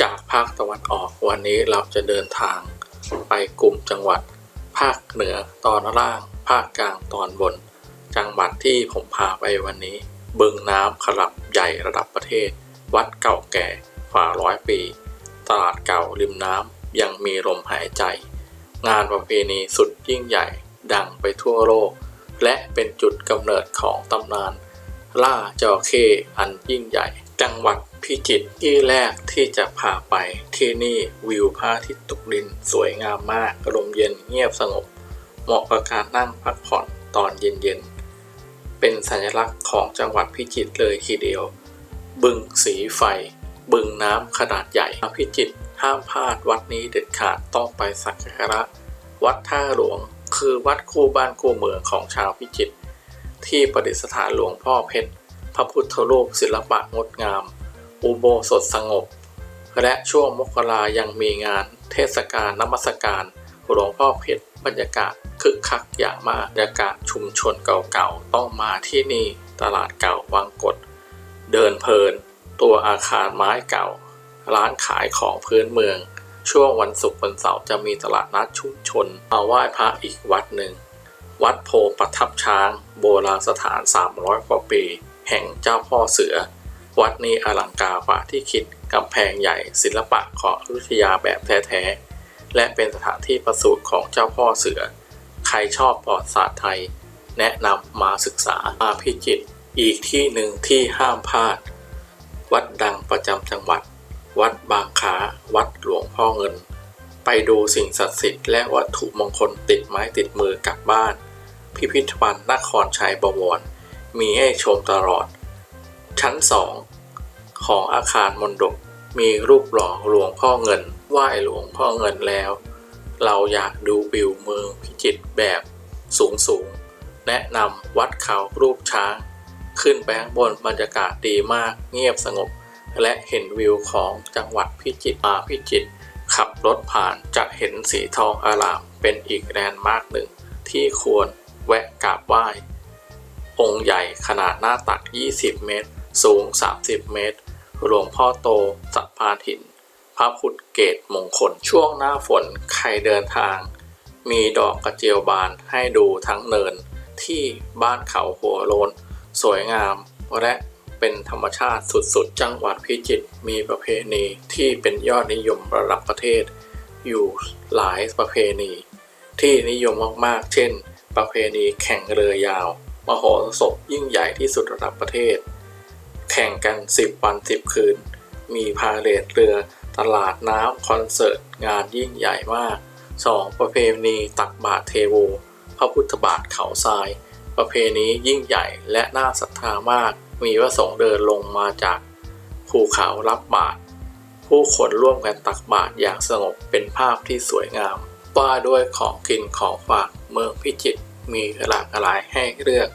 จากภาคตะวันออกวันนี้เราจะเดินทางไปกลุ่มจังหวัด ภาคเหนือตอนล่าง ภาคกลางตอนบน จังหวัดที่ผมพาไปวันนี้ บึงน้ำขลับใหญ่ระดับประเทศ วัดเก่าแก่ฝ่าร้อยปี ตลาดเก่าริมน้ำยังมีลมหายใจ งานประเพณีสุดยิ่งใหญ่ ดังไปทั่วโลก และเป็นจุดกำเนิดของตำนาน ล่าจระเข้อันยิ่งใหญ่ จังหวัด พิจิตรที่แรกที่จะพาไปที่นี่วิวพระอาทิตย์ตกดินสวยงามมากลมเย็นเงียบสงบ เหมาะกับการนั่งพักผ่อนตอนเย็นๆ เป็นสัญลักษณ์ของจังหวัดพิจิตรเลยทีเดียว บึงสีไฟ บึงน้ำขนาดใหญ่พิจิตรห้ามพลาดวัดนี้เด็ดขาดต้องไปสักการะ วัดท่าหลวงคือวัดคู่บ้านคู่เมืองของชาวพิจิตรที่ประดิษฐานหลวงพ่อเพชรพระพุทธรูปศิลปะงดงาม อุโบสถสงบ และช่วงมกรายังมีงานเทศกาลนมัสการหลวงพ่อเพชรบรรยากาศคึกคักอย่างมากบรรยากาศชุมชนเก่าๆ ต้องมาที่นี่ตลาดเก่าวังกด เดินเพลิน ตัวอาคารไม้เก่า ร้านขายของพื้นเมือง ช่วงวันศุกร์วันเสาร์จะมีตลาดนัดชุมชนมาไหว้พระอีกวัดหนึ่ง วัดโพประทับช้าง โบราณสถาน 300 กว่าปี แห่งเจ้าพ่อเสือ วัดนี้อลังการกว่าที่คิดกำแพงใหญ่ศิลปะของอยุธยาแบบแท้ๆ และเป็นสถานที่ประสูติของเจ้าพ่อเสือ ใครชอบประวัติศาสตร์ไทย แนะนำมาศึกษามาพิจิตรอีกที่หนึ่งที่ห้ามพลาด วัดดังประจำจังหวัด วัดบางขาวัดหลวงพ่อเงิน ไปดูสิ่งศักดิ์สิทธิ์และวัตถุมงคลติดไม้ติดมือกลับบ้าน พิพิธภัณฑ์นครชัยบวร มีให้ชมตลอด ชั้นสองของอาคารมนดบมีรูปหล่อหลวงพ่อเงินไหว้หลวงพ่อเงินแล้ว เราอยากดูวิวเมืองพิจิตรแบบสูงสูงๆแนะนำวัดเขารูปช้าง ขึ้นไปข้างบนบรรยากาศดีมากเงียบสงบ และเห็นวิวของจังหวัดพิจิตรมาพิจิตรขับรถผ่านจะเห็นสีทองอารามเป็นอีกแลนด์มาร์กหนึ่ง ที่ควรแวะกราบไหว้ องค์ใหญ่ขนาดหน้าตัก 20 เมตร สูง 30 เมตร หลวงพ่อโตสัพพานหิน พระพุทธเกตมงคล ช่วงหน้าฝนใครเดินทาง มีดอกกระเจียวบานให้ดูทั้งเนิน ที่บ้านเขาหัวโลน สวยงามและเป็นธรรมชาติสุดๆ จังหวัดพิจิตรมีประเพณีที่เป็นยอดนิยมระดับประเทศ อยู่หลายประเพณี ที่นิยมมากๆ เช่น ประเพณีแข่งเรือยาว มโหสพยิ่งใหญ่ที่สุดระดับประเทศ แข่งกัน 10 วัน 10 คืน มีพาเลทเรือ ตลาดน้ำคอนเสิร์ต งานยิ่งใหญ่มาก 2. ประเพณีตักบาตรเทโว พระพุทธบาทเขาทราย ประเพณียิ่งใหญ่และน่าศรัทธามาก มีพระสงฆ์เดินลงมาจากภูเขารับบาตรผู้คนร่วมกันตักบาตรอย่างสงบเป็นภาพที่สวยงามว่าด้วยของกินของฝากเมืองพิจิตรมีหลากหลายให้เลือก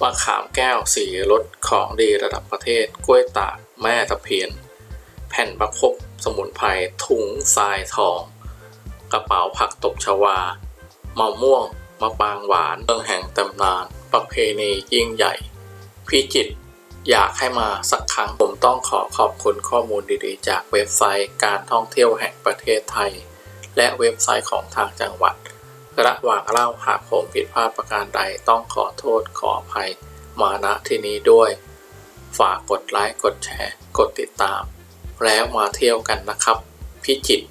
มะขามแก้วสีรสของดีระดับประเทศ กล้วยตากแม่ตะเพียน แผ่นประคบสมุนไพรถุงทรายทอง กระเป๋าผักตบชวามะม่วงมะปางหวานเมืองแห่งตำนาน ประเพณียิ่งใหญ่ พิจิตอยากให้มาสักครั้งผมต้องขอขอบคุณข้อมูลดีๆ จากเว็บไซต์การท่องเที่ยวแห่งประเทศไทย และเว็บไซต์ของทางจังหวัด ระหว่างเล่าหากผมผิดพลาดประการใดต้องขอโทษขออภัยมาณที่นี้ด้วย ฝากกดไลค์กดแชร์ กดติดตาม แล้วมาเที่ยวกันนะครับ พิจิตร